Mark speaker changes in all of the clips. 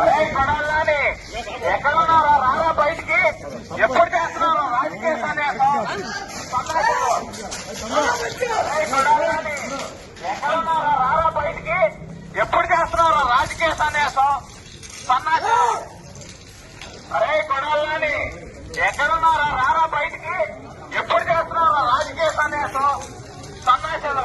Speaker 1: అరే కొడాలని ఎక్కడున్నారో రారా బయటికి ఎప్పుడు చేస్తున్నారో రాజకీయ సన్యాసం సన్నాసులు. అరే కొడాలని ఎక్కడున్నారో రారా బయటికి ఎప్పుడు చేస్తున్నారో రాజకీయ సన్యాసం సన్నాసులు. అరే కొడాలని ఎక్కడున్నారా రారా బయటికి ఎప్పుడు చేస్తున్నావు రాజకీయ సన్యాసం సన్నాసులు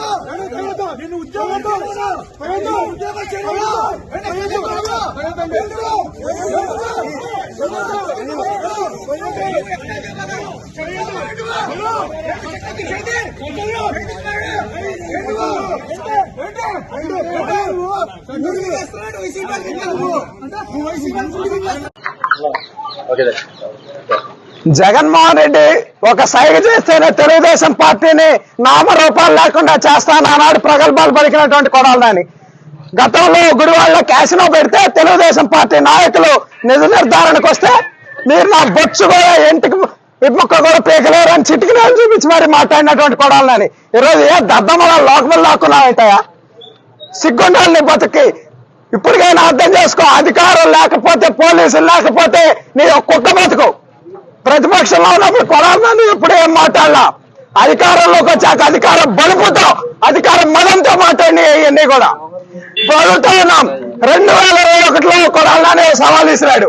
Speaker 1: నిన్ను రారా బయటికి ఎప్పుడు
Speaker 2: ఉద్యోగంతో ఉద్యోగం
Speaker 3: జగన్మోహన్ రెడ్డి ఒక సైగ చేస్తేనే తెలుగుదేశం పార్టీని నామరూపాలు లేకుండా చేస్తాను చేస్తానన్నాడు ప్రగల్భాలు పలికినటువంటి కొడాలని. గతంలో గుడివాళ్ళ క్యాసినో పెడితే తెలుగుదేశం పార్టీ నాయకులు నిజ నిర్ధారణకు వస్తే మీరు నా బొచ్చు కూడా ఇంటికి ఇప్పుక్క కూడా పీకలేరు అని చిటికిన చూపించి మరి మాట్లాడినటువంటి కొడాలని. ఈరోజు ఏ దద్దమల లోకములు లాక్కున్నావుతాయా సిగ్గుండాలని నీ బతుకి ఇప్పటికైనా అర్థం చేసుకో అధికారం లేకపోతే పోలీసులు లేకపోతే నీ కుక్క బతుకు ప్రతిపక్షంలో ఉన్నప్పుడు కొడాలని ఇప్పుడు ఏం మాట్లాడలా? అధికారంలోకి వచ్చాక అధికారం బలుపుతో అధికారం మదంతో మాట్లాడి ఇవన్నీ కూడా. బలుతో ఉన్నాం. రెండు వేల ఇరవై ఒకటిలో కొడాలని సవాల్ ఇసిరాడు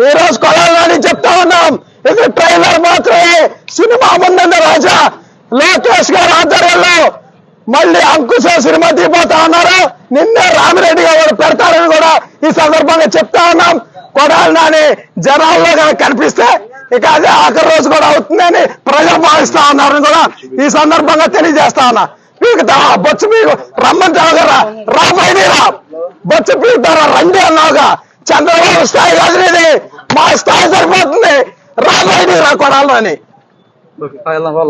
Speaker 3: ఈ రోజు కొలాలని చెప్తా ఉన్నాం. ఇది ట్రైలర్ మాత్రమే. సినిమా ముందుంది రాజా. లోకేష్ గారి ఆధ్వర్యంలో మళ్ళీ అంకుశ సినిమా తీపోతా ఉన్నారు. నిన్నే రామిరెడ్డి గారు పెడతారని కూడా ఈ సందర్భంగా చెప్తా ఉన్నాం. కొడాలి నాని జనాల్లో కనుక కనిపిస్తే ఇక అదే ఆఖరి రోజు కూడా అవుతుందని ప్రజలు భావిస్తా ఉన్నారని కూడా ఈ సందర్భంగా తెలియజేస్తా ఉన్నా. మీకు బొచ్చు మీకు రమ్మంటావు కదా? రాబోయేదిరా బొచ్చు పీకుతారా? రండి అన్నావుగా. చంద్రబాబు స్థాయి కాదు నీది మా స్థాయి సరిపోతుంది. రాబోయేది రా కొడాలని